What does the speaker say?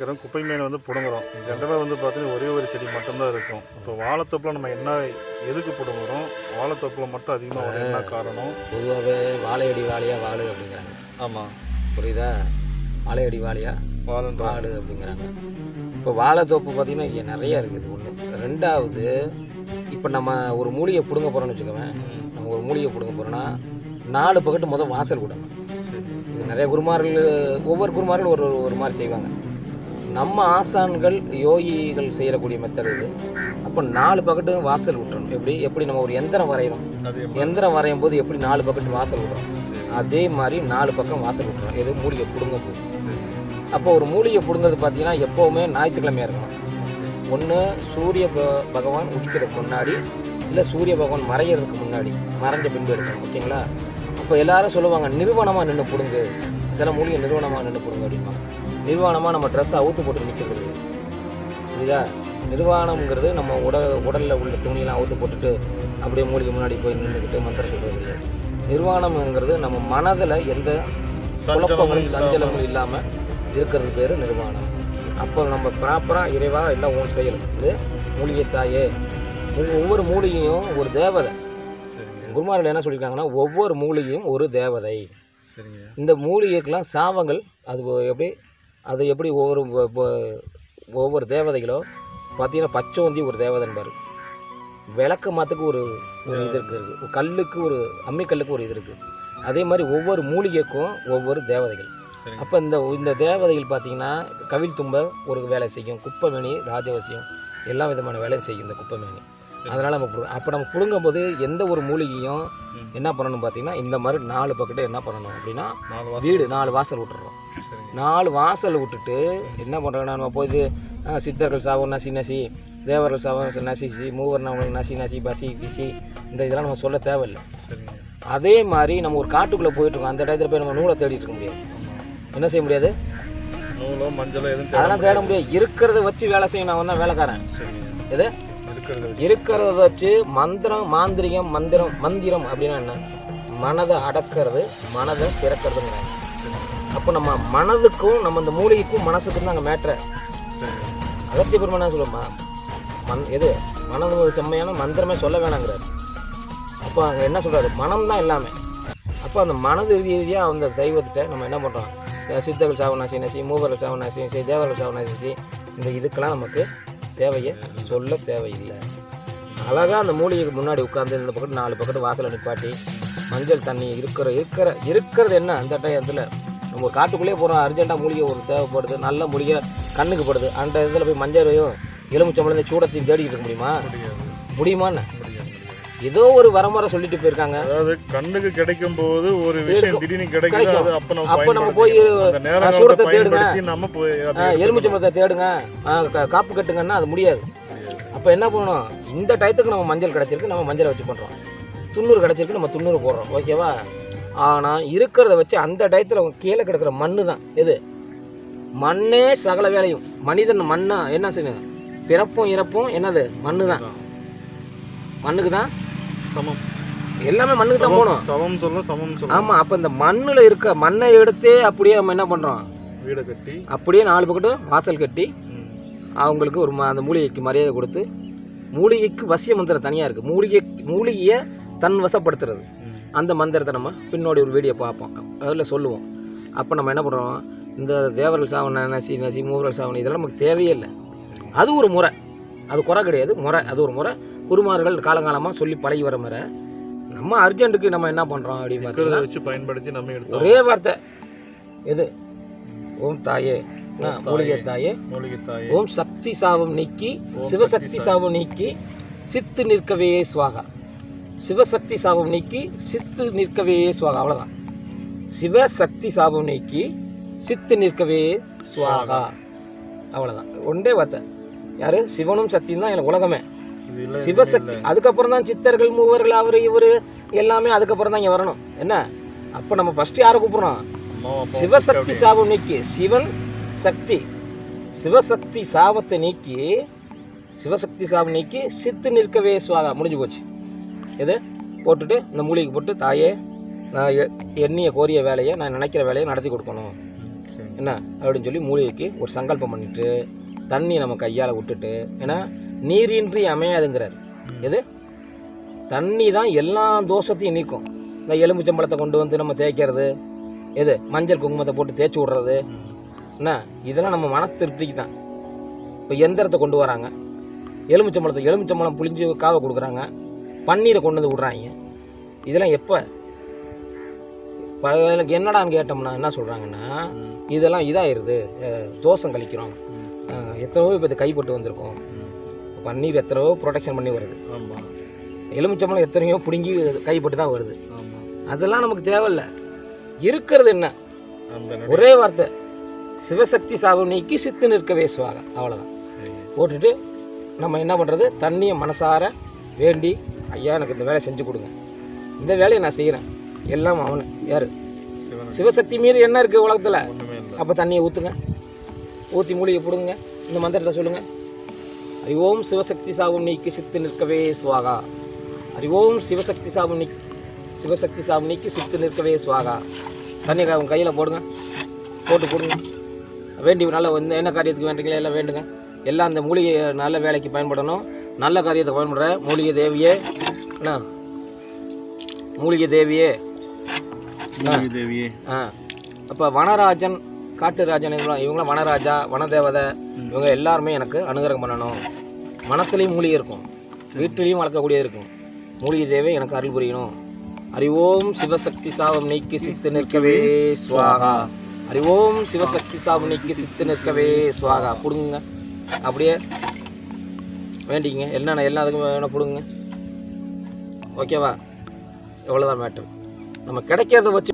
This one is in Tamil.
கேட்குறோம் குப்பை மீன் வந்து பிடுங்குறோம். ஜென்ரலாக வந்து பார்த்தீங்கன்னா ஒரே ஒரு செடி மட்டும்தான் இருக்கும். இப்போ வாழைத்தோப்பில் நம்ம என்ன எதுக்கு பிடுங்குறோம்? வாழைத்தோப்பில் மட்டும் அதிகமாக என்ன காரணம்? பொதுவாகவே வாழையடி வாழையா வாழு அப்படிங்கிறாங்க. ஆமாம் புரியுதா? வாழையடி வாழையா வாழன்ற. வாழு அப்படிங்கிறாங்க. இப்போ வாழைத்தோப்பு பார்த்தீங்கன்னா இங்கே நிறைய இருக்குது. ஒன்று ரெண்டாவது இப்போ நம்ம ஒரு மூலிகை பிடுங்க போகிறோம்னு வச்சுக்கோவேன் நம்ம ஒரு மூலிகை பிடுங்க போகிறோன்னா நாலு பக்கத்து முதல் வாசல் விடணும் இது நிறைய குருமார்கள் ஒவ்வொரு குருமார்கள் ஒரு ஒரு மாதிரி செய்வாங்க. நம்ம ஆசான்கள் யோகிகள் செய்யக்கூடிய மெத்தட் இது அப்போ நாலு பக்கெட்டு வாசல் விட்டுறணும் எப்படி? எப்படி நம்ம ஒரு எந்திரம் மாதிரி. எந்திரம் வரையும் போது எப்படி நாலு பக்கெட்டு வாசல் விடுறோம் அதே மாதிரி நாலு பக்கம் வாசல் விட்டுறோம் எது? மூலிகை பிடுங்க போது. அப்போ ஒரு மூலிகை பிடுங்கிறது பார்த்தீங்கன்னா எப்போவுமே ஞாயிற்றுக்கிழமையாக இருக்கணும். ஒன்று சூரிய பகவான் உதிக்கிறதுக்கு முன்னாடி இல்லை சூரிய பகவான் மறையிறதுக்கு முன்னாடி மறைஞ்ச பின்பு எடுக்கணும். ஓகேங்களா? அப்போ எல்லாரும் சொல்லுவாங்க நிறுவனமாக நின்று பிடுங்கு. சில மூலிகை நிறுவனமாக நின்று பிடுங்க அப்படிம்பாங்க. நிர்வாணமாக நம்ம ட்ரெஸ்ஸை அவுத்து போட்டு நிற்கிறது புரியுதா? நிர்வாணம்ங்கிறது நம்ம உடல் உடலில் உள்ள துணியெல்லாம் அவுத்து போட்டுட்டு அப்படியே மூலிகை முன்னாடி போய் நின்றுக்கிட்டு மந்திரம் சொல்கிறது கிடையாது நிர்வாணம்ங்கிறது நம்ம மனதில் எந்த குழப்பங்களும் சஞ்சலங்களும் இல்லாமல் இருக்கிறது பேர் நிர்வாணம். அப்போ நம்ம ப்ராப்பராக இறைவா எல்லாம் ஒன்று செய்யணும் இது மூலிகை தாயே. ஒவ்வொரு- மூலிகையும் ஒரு தேவதை. குருமார்கள் என்ன சொல்லியிருக்காங்கன்னா ஒவ்வொரு மூலிகையும் ஒரு தேவதை. இந்த மூலிகைக்கெல்லாம் சாபங்கள் அது எப்படி அது எப்படி ஒவ்வொரு ஒவ்வொரு தேவதைகளோ பார்த்தீங்கன்னா பச்சோந்தி ஒரு தேவதைன்பார் விளக்க மாத்துக்கு ஒரு ஒரு இது இருக்குது கல்லுக்கு ஒரு அம்மிக்கல்லுக்கு ஒரு இது இருக்குது அதே மாதிரி ஒவ்வொரு மூலிகைக்கும் ஒவ்வொரு தேவதைகள். அப்போ இந்த இந்த தேவதைகள் பார்த்தீங்கன்னா கவில் தும்ப ஒரு வேலை செய்யும் குப்பமேனி ராஜவசியம் எல்லா விதமான வேலையும் செய்யும் இந்த குப்பமேனி. அதனால் நம்ம புடு- அப்போ நம்ம புடுங்கும்போது எந்த ஒரு மூலிகையும். என்ன பண்ணணும் பார்த்தீங்கன்னா இந்த மாதிரி நாலு பக்கெட்டு என்ன பண்ணணும் அப்படின்னா வீடு நாலு வாசல் விட்டுறோம் நாலு வாசல் விட்டுட்டு என்ன பண்ணுறாங்கன்னா நம்ம போய் சித்தர்கள் சாவம் நசி நசி தேவர்கள் சாவம் நசி சி மூவர் நசி நசி பசி பிசி இந்த இதெல்லாம் நம்ம சொல்ல தேவையில்லை. அதே மாதிரி நம்ம ஒரு காட்டுக்குள்ளே போயிட்டு இருக்கோம். அந்த டயத்தில் போய் நம்ம நூலை தேடிட்டு இருக்க முடியாது. என்ன செய்ய முடியாது? நூலோ மஞ்சளோ எதுவும் அதெல்லாம் தேட முடியாது. இருக்கிறத வச்சு வேலை செய்ய நான் தான் வேலைக்காரன். எது? இருக்கிறது இருக்கிறத வச்சு மந்திரம் மாந்திரிகம் மந்திரம் மந்திரம் அப்படின்னா என்ன? மனதை அடக்கிறது மனதை திறக்கிறதுங்கிறாங்க. அப்போ நம்ம மனதுக்கும் நம்ம இந்த மூலிகைக்கும் மனசுக்கும் தான் அங்கே மேட்ரு அகத்திய பெருமாள் என்ன சொல்லுமா மண் எது? மனது செம்மையான மந்திரமே சொல்ல வேணாங்கிறார். அப்போ அங்கே என்ன சொல்கிறாரு மனம் தான் எல்லாமே. அப்போ அந்த மனது ரீதியாக அந்த தெய்வத்திட்ட நம்ம என்ன பண்ணுறோம் சித்தர்கள் சாவனாசி நசி மூவர்கள் சாவனாசி நசி தேவர்கள் சாவனாசி இந்த இதுக்கெல்லாம் நமக்கு தேவையை சொல்ல தேவையில்லை. அழகாக அந்த மூலிகைக்கு முன்னாடி உட்காந்து இந்த பக்கத்து நாலு பக்கத்து வாசலை நிப்பாட்டி மஞ்சள் தண்ணி இருக்கிற இருக்கிற இருக்கிறது என்ன? அந்த டயத்தில் நம்ம ஒரு காட்டுக்குள்ளேயே போகிறோம் அர்ஜென்ட்டாக மூலிகை ஒரு தேவைப்படுது. நல்ல மூலிகை கண்ணுக்கு படுது. அந்த இதில் போய் மஞ்சளையும் எலுமிச்சம்பளம் சூடத்தையும் தேடிக்கிட்டு இருக்க முடியுமா? முடியுமான்னு. ஏதோ ஒரு வரமுறை சொல்லிட்டு போயிருக்காங்க. அதாவது கண்ணுக்கு கிடைக்கும் போது ஒரு விஷயம். திடீர்னு கிடைக்கும். அப்ப நம்ம போய் சூடத்தை தேடுங்க. நம்ம போய். எலுமிச்சம்பழத்தை தேடுங்க. காப்பு கட்டுங்கன்னா அது முடியாது. அப்போ என்ன பண்ணணும்? இந்த டயத்துக்கு நம்ம மஞ்சள் கிடச்சிருக்கு. நம்ம மஞ்சளை வச்சு பண்ணுறோம் துண்ணூறு கிடச்சிருக்கு. நம்ம துண்ணூறு போடுறோம். ஓகேவா? ஆனால் இருக்கிறத வச்சு அந்த டயத்தில் கீழே கிடக்கிற மண்ணு தான் எது? மண்ணே சகல வேலையும். மனிதன் மண்ணா என்ன செய்யணும்? பிறப்பும் இறப்பும் என்னது? மண்ணு தான். மண்ணுக்கு தான் சமம். எல்லாமே மண்ணுக்கு தான் போகணும். சமம் சொல்ல சமம் சொல்ல ஆமாம் அப்போ இந்த மண்ணில் இருக்க மண்ணை எடுத்தே அப்படியே நம்ம என்ன பண்ணுறோம் வீடை கட்டி. அப்படியே நாலு பக்கட்டும் வாசல் கட்டி அவங்களுக்கு ஒரு அந்த மூலிகைக்கு மரியாதை கொடுத்து மூலிகைக்கு வசிய மந்திரம் தனியாக இருக்குது மூலிகை மூலிகையை தன் வசப்படுத்துறது. அந்த மந்திரத்தை நம்ம பின்னோடி ஒரு வீடியோ பார்ப்போம். அதில் சொல்லுவோம். அப்போ நம்ம என்ன பண்ணுறோம் இந்த தேவர்கள் சாவன நசி நசி மூவர்கள் சாவன இதெல்லாம் நமக்கு தேவையே இல்லை. அது ஒரு முறை. அது குறை கிடையாது. முறை. அது ஒரு முறை. குருமார்கள் காலங்காலமாக சொல்லி பழகி வர முறை. நம்ம அர்ஜென்ட்டுக்கு நம்ம என்ன பண்ணுறோம் அப்படின்னு வச்சு பயன்படுத்தி நம்ம ஒரே வார்த்தை. எது? ஓம் தாயே. மூலிகை தாயே. தாயே. மூலிகை தாயே. ஓம் சக்தி சாபம் நீக்கி சிவசக்தி சக்தி சாபம் நீக்கி சித்து நிற்கவே சுவாகா. சிவசக்தி சாபம் நீக்கி சித்து நிற்கவே சுவாகா அவ்வளோதான் சிவசக்தி சாபம் நீக்கி சித்து நிற்கவே சுவாகா அவ்வளோதான் ஒன்றே வார்த்தை. யாரு? சிவனும் சக்தியும் தான் எனக்கு உலகமே. சிவசக்தி. அதுக்கப்புறம் தான் சித்தர்கள் மூவர்கள் அவர் இவர் எல்லாமே அதுக்கப்புறம் தான் இங்கே வரணும். என்ன? அப்போ நம்ம ஃபஸ்ட்டு யாரை கூப்பிட்றோம் சிவசக்தி. சாபம் நீக்கி சிவன் சக்தி. சிவசக்தி சாபத்தை நீக்கி சிவசக்தி சாபம் நீக்கி சித்து நிற்கவே சுவாகா முடிஞ்சு போச்சு. எது போட்டுட்டு இந்த மூலிகை போட்டு தாயே நான் எ- எண்ணிய கோரிய வேலையை நான் நினைக்கிற வேலையை நடத்தி கொடுக்கணும். என்ன? அப்படின்னு சொல்லி மூலிகைக்கு ஒரு சங்கல்பம் பண்ணிட்டு தண்ணி நம்ம கையால் விட்டுட்டு ஏன்னா நீரின்றி அமையாதுங்கிறார். எது? தண்ணி தான் எல்லா தோஷத்தையும் நீக்கும். இந்த எலுமிச்சம்பழத்தை கொண்டு வந்து நம்ம தேய்க்கிறது எது? மஞ்சள் குங்குமத்தை போட்டு தேய்ச்சி விட்றது. என்ன? இதெல்லாம் நம்ம மனசு திருப்திக்கு தான். இப்போ எந்திரத்தை கொண்டு வராங்க. எலுமிச்சம்பழத்தை எலுமிச்சம்பழம் புளிஞ்சு காவை கொடுக்குறாங்க. பன்னீரை கொண்டு வந்து விட்றாங்க. இதெல்லாம் எப்போ? எனக்கு என்னடான்னு கேட்டோம்னா என்ன சொல்கிறாங்கன்னா. இதெல்லாம் அஹ், தோஷம் கழிக்கிறோம். எத்தனையோ இப்போ இது கைப்பட்டு வந்திருக்கோம். பன்னீர் எத்தனையோ ப்ரொடெக்ஷன் பண்ணி வருது. ஆமா. எலுமிச்சம்பழம் எத்தனையோ பிடுங்கி கைப்பட்டு தான் வருது. அதெல்லாம் நமக்கு தேவையில்ல. இருக்கிறது என்ன? ஒரே வார்த்தை. சிவசக்தி சாபம் நீக்கி சித்து நிற்கவே சுவாக. அவ்வளோதான். போட்டுட்டு நம்ம என்ன பண்ணுறது தண்ணியை மனசார வேண்டி ஐயா எனக்கு இந்த வேலையை செஞ்சு கொடுங்க. இந்த வேலையை நான் செய்கிறேன் எல்லாம் அவனு யார்? சிவசக்தி. மீறி என்ன இருக்குது உலகத்தில்? அப்போ தண்ணியை ஊற்றுங்க ஊற்றி மூலிகை போடுங்க. இந்த மந்திரத்தை சொல்லுங்கள் அறிவோம் சிவசக்தி சாபம் நீக்கி சித்து நிற்கவே சுவாகா. அறிவோம் சிவசக்தி சாபம் நீக்கி சிவசக்தி சாபம் நீக்கி சித்து நிற்கவே சுவாகா. தண்ணி க- உங்க கையில் போடுங்க. போட்டு போடுங்க வேண்டி நல்ல என்ன காரியத்துக்கு வேண்டுங்களோ எல்லாம் வேண்டுங்க. எல்லாம் அந்த மூலிகை நல்ல வேலைக்கு பயன்படணும். நல்ல காரியத்தை பயன்படுற மூலிகை தேவியே. என்ன மூலிகை தேவியே. தேவியே. ஆ. அப்போ வனராஜன் காட்டுராஜன் இவங்களாம் இவங்களாம் வனராஜா வனதேவதை. இவங்க எல்லாருமே எனக்கு அனுகிரகம் பண்ணணும். மனத்துலேயும் மூலிகை இருக்கும். வீட்டிலையும் வளர்க்கக்கூடியது இருக்கும். மூலிகை தேவை எனக்கு அருள் புரியணும். அறிவோம் சிவசக்தி சாபம் நீக்கி சித்து நிற்கவே ஸ்வாகா அறிவோம் சிவசக்தி சாபம் நீக்கி சித்து நிற்கவே ஸ்வாகா பிடுங்குங்க. அப்படியே வேண்டிக்கங்க. என்னென்ன எல்லா அதுக்கும் வேணும் கொடுங்க ஓகேவா? எவ்வளோதான் மேட்ரு நம்ம கிடைக்கிறத வச்சு